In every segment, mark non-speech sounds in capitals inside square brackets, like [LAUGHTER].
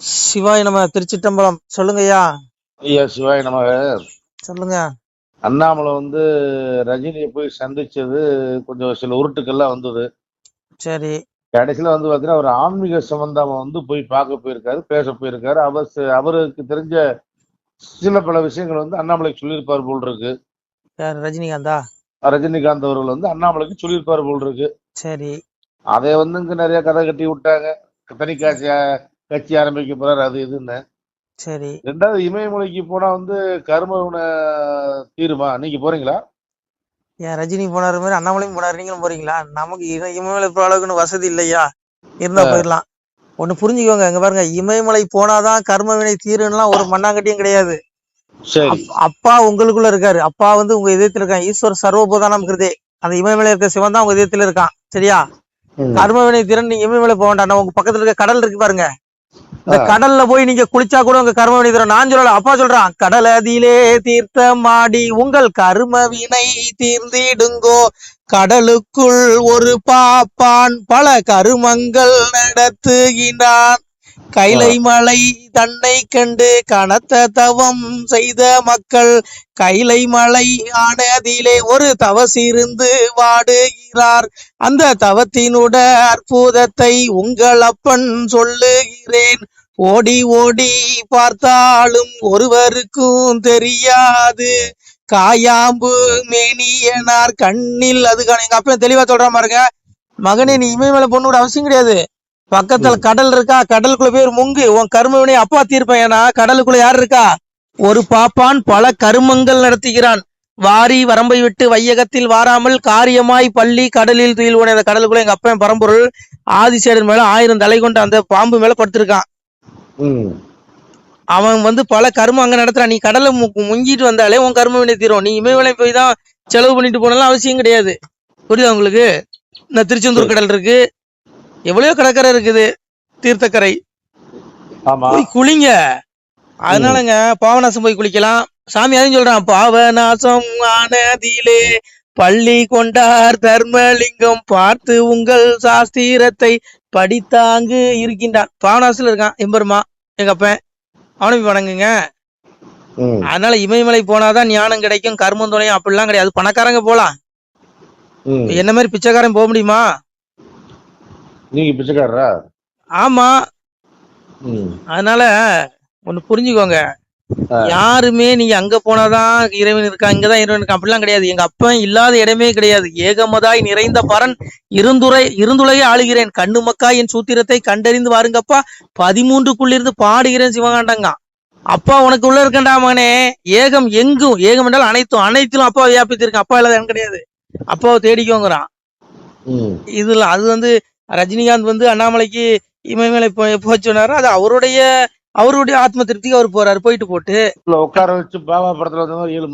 சிவாய் நம்ம திருச்சிட்டம்பலம் சொல்லுங்க ஐயா சிவாய் நம்ம சொல்லுங்க. அண்ணாமலை வந்து ரஜினியை போய் சந்திச்சது கொஞ்சம் சில உருட்டுக்கள்லாம் வந்தது. சரி. கடைசியில வந்து பாத்தீங்கன்னா ஒரு ஆன்மீக சம்பந்தமா வந்து போய் பார்க்க போயிருக்காரு பேச போயிருக்காரு. அவர் அவருக்கு தெரிஞ்ச சில பல விஷயங்கள் வந்து அண்ணாமலைக்கு சொல்லியிருப்பார் போல் இருக்கு ரஜினிகாந்தா? ரஜினிகாந்த் அவர்கள் வந்து அண்ணாமலைக்கு சொல்லியிருப்பார் போல் இருக்கு சரி. அதை வந்து இங்க நிறைய கதை கட்டி விட்டாங்க. தனி காட்சி ஆரம்பிக்க போறாரு அது இதுன்னு சரி. ரெண்டாவது இமயமலைக்கு போனா வந்து கரும தீருமா? நீங்க போறீங்களா? ஏன் ரஜினி போனாரு மாதிரி அண்ணாமலையும் போனாரு நீங்களும் போறீங்களா? நமக்கு இம- இமயமலை போற அளவுக்கு வசதி இல்லையா? இருந்தா போயிடலாம். ஒண்ணு புரிஞ்சுக்கோங்க இங்க பாருங்க இமயமலை போனாதான் கர்ம வினை தீருன்னுலாம் ஒரு மண்ணாங்கட்டியும் கிடையாது. அப்பா உங்களுக்குள்ள இருக்காரு. அப்பா வந்து உங்க இதயத்துல இருக்கான். ஈஸ்வர் சர்வபூதானம் கிருதே அந்த இமயமலை இருக்க சிவன் தான் உங்க இதயத்துல இருக்கான். சரியா? கர்ம வினை திறன் நீங்க இமயமலை போக வேண்டாம். உங்க பக்கத்துல இருக்க கடல் இருக்கு பாருங்க. இந்த. கடல்ல போய் நீங்க குளிச்சா கூட உங்க கர்ம வினை தீரும். நான் சொல்லல அப்பா சொல்றான் கடல் அதிலே தீர்த்தமாடி உங்கள் கர்ம வினை தீர்ந்திடுங்கோ. கடலுக்குள் ஒரு பாப்பான் பல கருமங்கள் நடத்துகின்றான். கைலை மலை தன்னை கண்டு கனத்த தவம் செய்த மக்கள் கைலை மலை ஆனதிலே ஒரு தவசிருந்து வாடுகிறார். அந்த தவத்தினுட அற்புதத்தை உங்கள் அப்பன் சொல்லுகிறேன். ஓடி ஓடி பார்த்தாலும் ஒருவருக்கும் தெரியாது. காயாம்பு மேனியனார் கண்ணில் அதுக்கான எங்க அப்பன் தெளிவா சொல்றான் பாருங்க. மகனே நீ இமயமலை பொண்ணோட அவசியம் கிடையாது. பக்கத்துல கடல் இருக்கா? கடலுக்குள்ள போய் ஒரு முங்கு. உன் கரும வினை அப்பா தீர்ப்பேன். ஏன்னா கடலுக்குள்ள யார் இருக்கா? ஒரு பாப்பான் பல கருமங்கள் நடத்துகிறான். வாரி வரம்பை விட்டு வையகத்தில் வாராமல் காரியமாய் பள்ளி கடலில் துயில்வோனே. அந்த கடலுக்குள்ள எங்க அப்பன் பரம்பொருள் ஆதிசேடன் மேல ஆயிரம் தலை கொண்ட அந்த பாம்பு மேல படுத்திருக்கான். அவன் வந்து பல கருமம் அங்க நடத்துறான். நீ கடலை முங்கிட்டு வந்தாலே உன் கரும வினை தீரும்? நீ இமயமலை போய் தான் செலவு பண்ணிட்டு போனாலும் அவசியம் கிடையாது. புரியுதா உங்களுக்கு? இந்த திருச்செந்தூர் கடல் இருக்கு. எவ்வளவோ கடற்கரை இருக்குது. தீர்த்தக்கரை. போய் குளிங்க. அதனாலங்க பாவநாசம் போய் குளிக்கலாம். சாமி அதையும் சொல்றான் பாவநாசம் ஆனதிலே பள்ளி கொண்டார் தர்மலிங்கம் பார்த்து உங்கள் சாஸ்திரத்தை படித்தாங்கு இருக்கின்றான். பாவநாசத்துல இருக்கான் எம்பெருமா எங்க அப்பன். அவனை வணங்குங்க. அதனால இமயமலை போனாதான் ஞானம் கிடைக்கும் கர்மம் துணையும் அப்படிலாம் கிடையாது. பணக்காரங்க போலாம். என்ன மாதிரி பிச்சைக்காரன் போக முடியுமா? நீங்க பிச்சைக்காரரா? ஆமா. அதனால ஒண்ணு புரிஞ்சுக்கோங்க. யாருமே நீங்க அங்க போனாதான் இறைவன் இருக்கா? இங்கதான் இறைவன் இருக்கா? அப்படிலாம் கிடையாது. எங்க அப்பன் இல்லாத இடமே கிடையாது. ஏகமதாய் நிறைந்த பரன் இருந்துரை இருந்துலகை ஆளுகிறேன். கண்ணுமக்கா என் சூத்திரத்தை கண்டறிந்து வாருங்கப்பா. பதிமூன்றுக்குள்ளிருந்து பாடுகிறேன் சிவகாண்டங்க. அப்பா உனக்கு உள்ள இருக்கண்டா மகனே. ஏகம் எங்கும்? ஏகம் என்றால் அனைத்தும். அனைத்திலும் அப்பா வியாபித்திருக்கேன். அப்பா இல்லாத கிடையாது. அப்பாவை தேடிக்கோங்கிறான். இதுல அது வந்து ரஜினிகாந்த் வந்து அண்ணாமலைக்கு இமயமலை போ போச்சு சொன்னாரு அது அவருடைய அவருடைய ஆத்ம திருப்திக்கு அவர் போறாரு போயிட்டு போட்டு. உட்கார வச்சு பாபா படத்துல வந்து ஏழு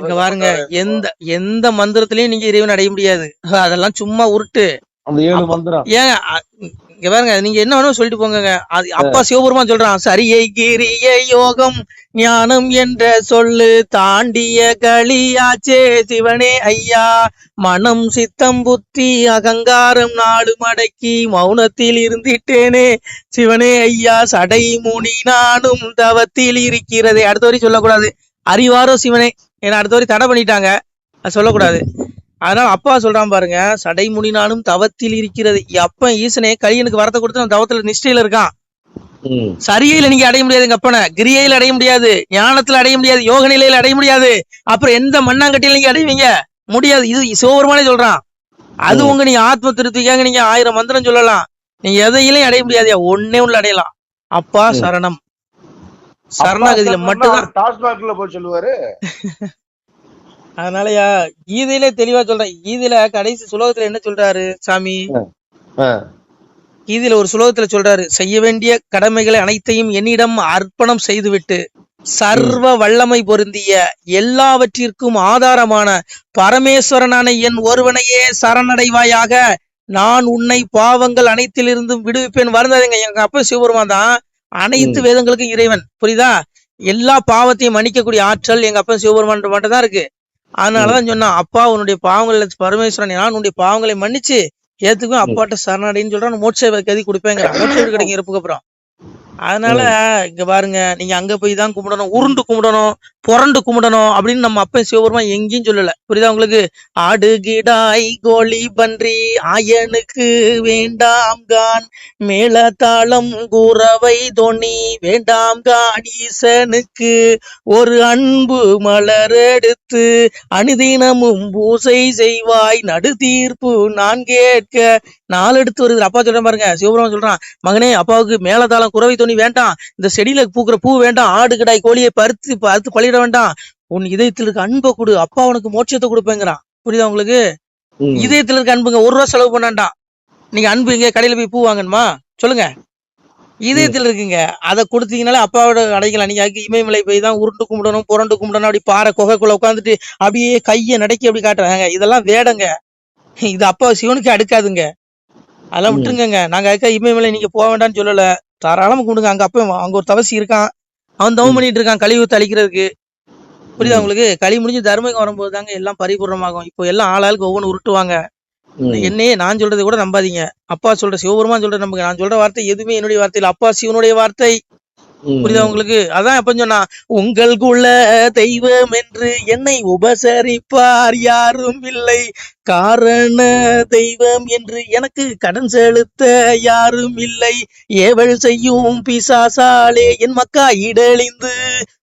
இங்க பாருங்க எந்த எந்த மந்திரத்திலயும் நீங்க இறைவன் அடைய முடியாது. அதெல்லாம் சும்மா உருட்டு. அந்த ஏழு மந்திரம். அ, இங்க பாருங்க நீங்க என்ன வேணும் சொல்லிட்டு போங்க அது அப்பா சிவபெருமான் சொல்றான் சரியை கிரிய யோகம் ஞானம் என்ற சொல்லு தாண்டிய களியாச்சே சிவனே ஐயா. மனம் சித்தம் புத்தி அகங்காரம் நாடு மடக்கி மௌனத்தில் இருந்திட்டேனே சிவனே ஐயா. சடை முனி நானும் தவத்தில் இருக்கிறதே. அடுத்த வரி சொல்லக்கூடாது. அறிவாரோ சிவனே? ஏன்னா அடுத்த வரி தடை பண்ணிட்டாங்க. அது சொல்லக்கூடாது. அதனால அப்பா சொல்றான் பாருங்க சடைமுடி நானும் தவத்தில் இருக்கிறது. அப்ப ஈசனே கலியனுக்கு வரத்தை கொடுத்து அவன் தவத்துல நிஷ்டையில இருக்கான். சரியையில நீங்க அடைய முடியாது எங்க அப்பனை. கிரியையில அடைய முடியாது ஞானத்துல அடைய முடியாது யோக நிலையில அடைய முடியாது. அப்புறம் எந்த மண்ணாங்கட்டியில நீங்க அடைவீங்க? முடியாது. இது சிவபெருமானே சொல்றான். அது. உங்க நீங்க ஆத்ம திருப்திக்காக நீங்க ஆயிரம் மந்திரம் சொல்லலாம். நீங்க எதையிலையும் அடைய முடியாது ஒன்னே உள்ள அடையலாம். அப்பா. சரணம். சரணாகதியில மட்டும்தான். டாஸ்மாக்ல போய் சொல்லுவாரு. [LAUGHS] அதனாலயா கீதையிலே தெளிவா சொல்றேன். கீதையில கடைசி சுலோகத்துல என்ன சொல்றாரு சாமி. கீதையில ஒரு சுலோகத்துல சொல்றாரு செய்ய வேண்டிய கடமைகளை அனைத்தையும் என்னிடம் அர்ப்பணம் செய்துவிட்டு சர்வ வல்லமை பொருந்திய எல்லாவற்றிற்கும் ஆதாரமான பரமேஸ்வரனான என் ஒருவனையே சரணடைவாயாக நான் உன்னை பாவங்கள் அனைத்திலிருந்தும் விடுவிப்பேன். வருந்தாதீங்க எங்க அப்பா சிவபெருமான் தான் அனைத்து வேதங்களுக்கும் இறைவன். புரியுதா? எல்லா பாவத்தையும் மன்னிக்கக்கூடிய ஆற்றல் எங்க அப்பா சிவபெருமான் மட்டும் தான் இருக்கு. அதனாலதான் சொன்னான் அப்பா உன்னுடைய பாவங்களை பரமேஸ்வரன் நான் உன்னுடைய பாவங்களை மன்னிச்சு ஏத்துக்கும் அப்பாட்ட சரணடைன்னு சொல்றான். மோட்ச கதி கொடுப்பேங்க மோட்ச வீடு கிடைக்கும் இறப்புக்கு அப்புறம். அதனால இங்க பாருங்க நீங்க அங்க போய் தான் கும்பிடணும் உருண்டு கும்பிடணும் புரண்டு கும்பிடணும் அப்படின்னு நம்ம அப்பன் சிவபெருமா எங்கேயும் சொல்லல. புரியுதா உங்களுக்கு? ஆடு கிடாய் கோழி பன்றி ஆயனுக்கு வேண்டாம் கான் மேளதாளம் கூறவை தோணி வேண்டாம் கான் ஈசனுக்கு ஒரு அன்பு மலர் எடுத்து அனுதினமும் பூசை செய்வாய் நடு தீர்ப்பு நான் கேட்க நாலு எடுத்து வருது. அப்பா சொல்றேன் பாருங்க சிவபெருமான் சொல்றான் மகனே அப்பாவுக்கு மேலதாளம் குறவை துணி வேண்டாம் இந்த செடியில பூக்கிற பூ வேண்டாம் ஆடு கிடாய் கோழியை பருத்து பருத்து பழியிட வேண்டாம். உன் இதயத்தில் இருக்க அன்பை கொடு. அப்பா உனக்கு மோட்சத்தை கொடுப்பேங்கிறான். புரியுதா உங்களுக்கு. இதயத்தில் இருக்க அன்புங்க ஒரு ரூபா செலவு பண்ணாண்டாம் நீங்க அன்பு எங்க கடையில போய் பூ வாங்கணுமா? சொல்லுங்க. இதயத்தில் இருக்குங்க. அதை கொடுத்தீங்கனாலே அப்பாவோட அடைக்கலாம் நீங்க அதுக்கு இமயமலை போய் தான் உருண்டு கும்பிடணும் புரண்டு கும்பிடணும் அப்படி பாறை குகைக்குள்ள உட்காந்துட்டு அப்படியே கையை நடக்கி அப்படி காட்டுறாங்க இதெல்லாம் வேடங்க. இது அப்பா சிவனுக்கு அடுக்காதுங்க. அதெல்லாம் ம். விட்டுருங்கங்க. நாங்க அதுக்காக இமயமலை நீங்க போக வேண்டாம்னு சொல்லல. தாராளமா கும்பிடுங்க அங்க அப்ப அங்க ஒரு தவசி இருக்கான். அவன் தவம் பண்ணிட்டு இருக்கான். கழிவு தளிக்கிறதுக்கு புரியுதா. உங்களுக்கு? களி முடிஞ்சு தர்மகம் வரும்போது தாங்க எல்லாம் பரிபூர்ணமாகும். இப்போ எல்லாம் ஆளாளுக்கு ஒவ்வொன்று உருட்டுவாங்க. என்னையே நான் சொல்றதை கூட நம்பாதீங்க. அப்பா சொல்ற சிவபெருமான் சொல்ற நம்புங்க. நான் சொல்ற வார்த்தை எதுவுமே என்னுடைய வார்த்தை இல்ல. அப்பா சிவனுடைய வார்த்தை. புரியுதா உங்களுக்கு? அதான் எப்ப சொன்னா உங்கள் குல தெய்வம் என்று என்னை உபசரிப்பார் யாரும் இல்லை. காரண தெய்வம் என்று எனக்கு கடன் செலுத்த யாரும் இல்லை. ஏவல் செய்யும் பிசாசாலே என் மக்கா இடழிந்து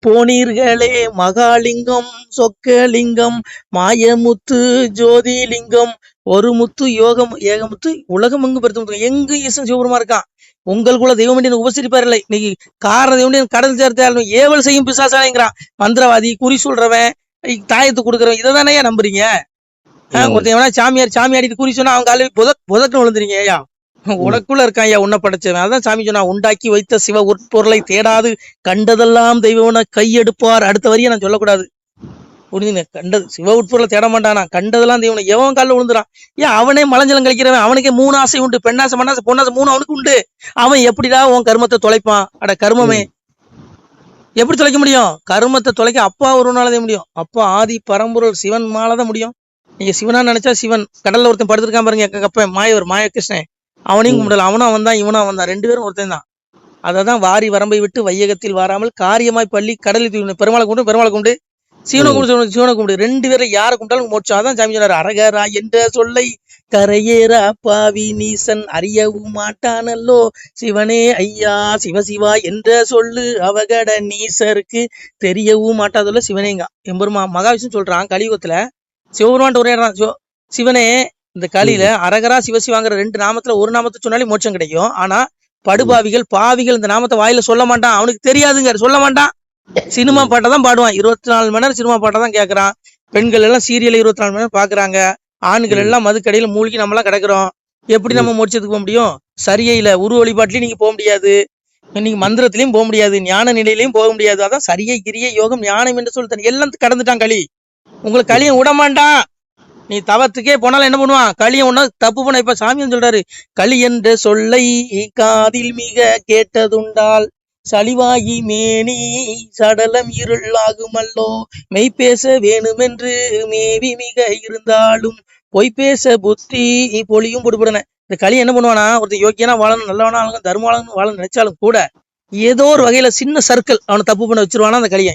போனீர்களே மகாலிங்கம் சொக்கலிங்கம் மாயமுத்து ஜோதிலிங்கம் ஒரு முத்து யோகம் ஏகமுத்து உலகம் எங்கு பெருத்து எங்கு ஈசன் சிவபெருமா இருக்கான்? உங்கள் குல தெய்வம் என்று உபசரிப்பார்ல இன்னைக்கு காரண தெய்வம் கடல் சேர்த்தாலும் ஏவல் செய்யும் பிசாசாலைங்கிறான். மந்திரவாதி குறி சொல்றவன் தாயத்து கொடுக்குறவன் இதை தானே நம்புறீங்க. ஒருத்தன் சாமியார் சாமியாடிட்டு குறி சொன்னா அவங்க காலையில் புதக் புதக்கு விழுந்துறீங்க ஐயா. [LAUGHS] உனக்குள்ள இருக்கான் ஐயா உன்னை படைச்சவன். அதான் சாமி சொன்னா உண்டாக்கி வைத்த சிவ உட்பொருளை தேடாது. கண்டதெல்லாம் தெய்வம்னா கையெடுப்பார். அடுத்த வரியை நான் சொல்லக்கூடாது. புரிஞ்சுங்க? கண்டது சிவ உட்பொருளை தேட மாட்டானா? கண்டதெல்லாம் தெய்வம் எவன் காலில் விழுந்துறான் ஏன் அவனே மலஞ்சலம் கழிக்கிறவன்? அவனுக்கே மூணு ஆசை உண்டு. பெண்ணாசை மண்ணாசை பொன்னாசை மூணு அவனுக்கு உண்டு. அவன் எப்படிடா உன் கர்மத்தை தொலைப்பான்? அட கர்மமே. எப்படி தொலைக்க முடியும்? கர்மத்தை தொலைக்க அப்பா ஒரு நாளதே முடியும். அப்பா ஆதி பரம்பொருள் சிவன் மாலதான் முடியும். நீங்க சிவனா நினைச்சா சிவன். கடல்ல ஒருத்தன் படுத்திருக்கான் பாருங்க கப்பன் மாயவர் மாயகிருஷ்ணன். அவனையும் ம். கும்பிடலாம். அவனும் அவன் தான் இவனும் அவன் தான் ரெண்டு பேரும் ஒருத்தன் தான். அததான் வாரி வரம்பை விட்டு வையகத்தில் வாராமல் காரியமாய் பள்ளி கடலில் தூவின பெருமாளை கும்பிடு பெருமாளை கும்பிடு. சிவனை. கும்பிடு சிவனை- கும்பிடு. ரெண்டு பேரும் யாரை கும்பிட்டாலும் மோட்சம். அதான் சாமி சொன்னாரு அரகரா என்ற சொல்லை கரையேறா பாவி நீசன். அறியவும் மாட்டானல்லோ. சிவனே ஐயா சிவசிவா என்ற சொல்லு அவகட நீசருக்கு. தெரியவும் மாட்டாதல்ல சிவனேங்க. எம்பெருமா மகாவிஷ்ணு சொல்றான் கலியுகத்துல. சிவபெருமான் உரையாடுறான் சிவ- சிவனே இந்த கலியில அரகரா சிவசிவாங்கிற ரெண்டு நாமத்துல ஒரு நாமத்தை சொன்னாலே மோட்சம் கிடைக்கும். ஆனா படுபாவிகள் பாவிகள் இந்த நாமத்தை வாயில சொல்ல மாட்டான். அவனுக்கு தெரியாதுங்க. சொல்ல மாட்டான். சினிமா பாட்டை தான் பாடுவான். இருபத்தி நாலு மணி நேரம் சினிமா பாட்டை தான் கேட்கறான் பெண்கள் எல்லாம் சீரியல் இருபத்தி நாலு மணி நேரம் பாக்குறாங்க. ஆண்கள். எல்லாம் மதுக்கடையில மூழ்கி நம்மளாம் கிடக்குறோம். எப்படி நம்ம மோட்சத்துக்கு போக முடியும்? சரியே இல்ல உருவ வழிபாட்டுலயும் நீங்க போக முடியாது. நீங்க மந்திரத்திலயும் போக முடியாது. ஞான நிலையிலயும் போக முடியாது. அதான் சரியை கிரிய யோகம் ஞானம் என்று சொல்லித்தன். எல்லாம் கடந்துட்டான் களி உங்களுக்கு களியை விட மாட்டான். நீ தவத்துக்கே போனாலும் என்ன பண்ணுவான்? களியை ஒன்னா தப்பு பண்ண இப்ப சாமி சொல்றாரு களி என்ற சொல்லை காதில் மிக கேட்டதுண்டால் சளிவாகி மேனி சடலம் இருளாகுமல்லோ மெய் பேச வேணுமென்று மேவி மிக இருந்தாலும் பொய் பேச புத்தி பொலியும் போடுபடுன. இந்த களி என்ன பண்ணுவானா? ஒருத்தன் யோக்கியனா வாழணும் நல்லவனா வாழணும் தர்மவாளன் வாழ நினைச்சாலும் கூட ஏதோ ஒரு வகையில சின்ன சர்க்கிள் அவனை தப்பு பண்ண வச்சிருவானா அந்த களியை.